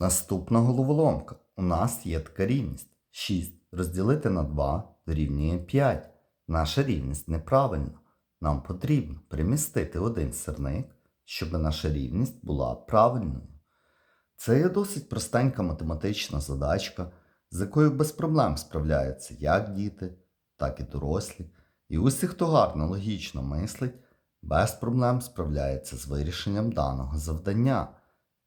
Наступна головоломка. У нас є така рівність. 6 розділити на 2 дорівнює 5. Наша рівність неправильна. Нам потрібно перемістити один сирник, щоб наша рівність була правильною. Це є досить простенька математична задачка, з якою без проблем справляються як діти, так і дорослі. І усі, хто гарно логічно мислить, без проблем справляється з вирішенням даного завдання.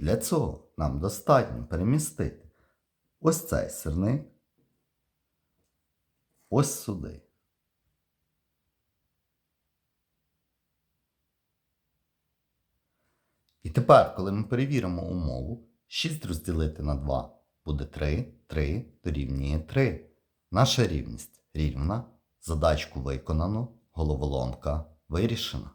Для цього нам достатньо перемістити ось цей сирник ось сюди. І тепер, коли ми перевіримо умову, 6 розділити на 2 буде 3, 3 дорівнює 3. Наша рівність рівна, задачку виконано, головоломка вирішена.